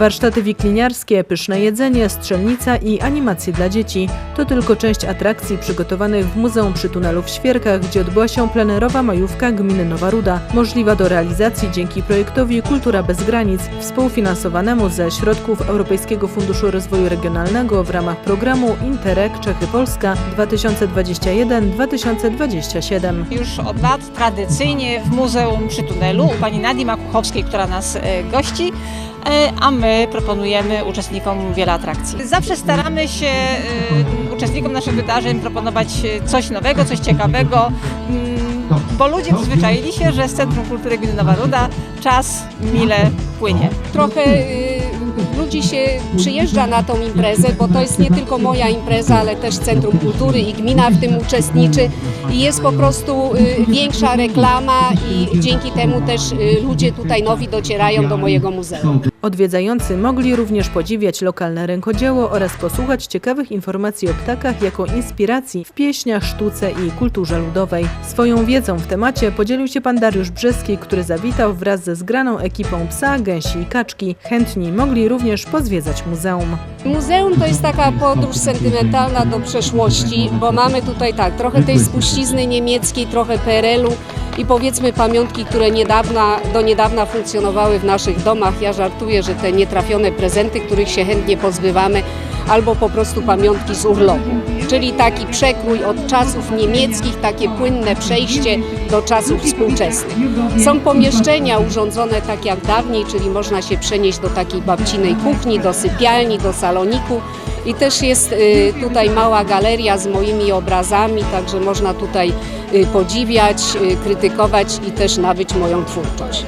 Warsztaty wikliniarskie, pyszne jedzenie, strzelnica i animacje dla dzieci. To tylko część atrakcji przygotowanych w Muzeum przy Tunelu w Świerkach, gdzie odbyła się plenerowa majówka gminy Nowa Ruda, możliwa do realizacji dzięki projektowi Kultura bez granic, współfinansowanemu ze środków Europejskiego Funduszu Rozwoju Regionalnego w ramach programu Interreg Czechy-Polska 2021-2027. Już od lat tradycyjnie w Muzeum przy Tunelu u pani Nadii Makuchowskiej, która nas e, gości, e, a my proponujemy uczestnikom wiele atrakcji. Zawsze staramy się e, uczestnikom naszych wydarzeń proponować e, coś nowego, coś ciekawego, mm, bo ludzie przyzwyczaili się, że z Centrum Kultury Gminy Nowa Ruda czas mile płynie. trochę y, ludzi się przyjeżdża na tą imprezę, bo to jest nie tylko moja impreza, ale też Centrum Kultury i gmina w tym uczestniczy i jest po prostu y, większa reklama i dzięki temu też y, ludzie tutaj nowi docierają do mojego muzeum. Odwiedzający mogli również podziwiać lokalne rękodzieło oraz posłuchać ciekawych informacji o ptakach jako inspiracji w pieśniach, sztuce i kulturze ludowej. Swoją wiedzą w temacie podzielił się pan Dariusz Brzeski, który zawitał wraz ze zgraną ekipą psa, gęsi i kaczki. Chętni mogli również pozwiedzać muzeum. Muzeum to jest taka podróż sentymentalna do przeszłości, bo mamy tutaj tak, trochę tej spuścizny niemieckiej, trochę PRL-u i powiedzmy pamiątki, które niedawna, do niedawna funkcjonowały w naszych domach. Ja żartuję, że te nietrafione prezenty, których się chętnie pozbywamy, albo po prostu pamiątki z urlopu. Czyli taki przekrój od czasów niemieckich, takie płynne przejście do czasów współczesnych. Są pomieszczenia urządzone tak jak dawniej, czyli można się przenieść do takiej babcinej kuchni, do sypialni, do saloniku. I też jest y, tutaj mała galeria z moimi obrazami, także można tutaj y, podziwiać, y, krytykować i też nabyć moją twórczość.